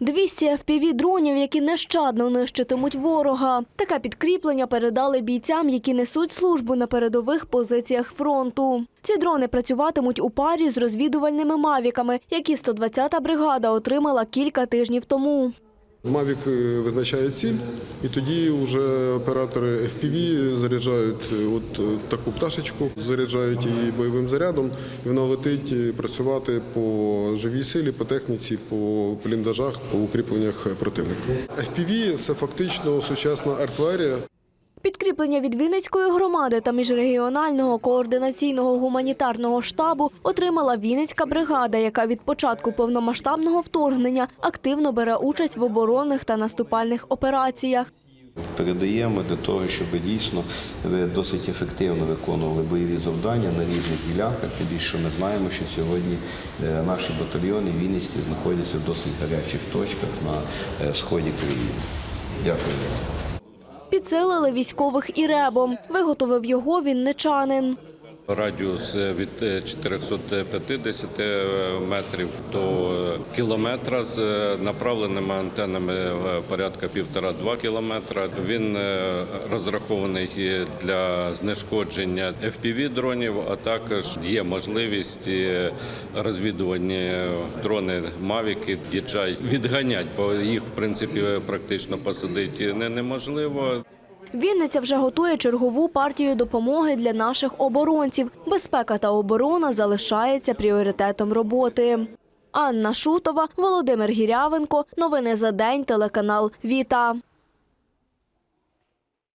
200 FPV-дронів, які нещадно нищитимуть ворога. Таке підкріплення передали бійцям, які несуть службу на передових позиціях фронту. Ці дрони працюватимуть у парі з розвідувальними мавіками, які 120-та бригада отримала кілька тижнів тому. Мавік е, визначає ціль, і тоді вже оператори FPV заряджають е, от е, таку пташечку, заряджають її бойовим зарядом, і вона летить працювати по живій силі, по техніці, по бліндажах, по укріпленнях противника. FPV – це фактично сучасна артилерія. Підкріплення від Вінницької громади та міжрегіонального координаційного гуманітарного штабу отримала Вінницька бригада, яка від початку повномасштабного вторгнення активно бере участь в оборонних та наступальних операціях. Передаємо для того, щоб дійсно досить ефективно виконували бойові завдання на різних ділянках. Тим більше що ми знаємо, що сьогодні е, наші батальйони Вінницькі знаходяться в досить гарячих точках на е, сході країни. Дякую. Підсилили військових і ребом. Виготовив його вінничанин. Радіус від е, 450 метрів до кілометра з е, направленими антенами е, порядка півтора-два кілометра. Він е, розрахований для знешкодження fpv дронів, а також є можливість е, розвідувальні дрони Мавіки, DJI відганять, бо їх в принципі практично посадити не- неможливо. Вінниця вже готує чергову партію допомоги для наших оборонців. Безпека та оборона залишається пріоритетом роботи. Анна Шутова, Володимир Гірявенко. Новини за день. Телеканал Віта.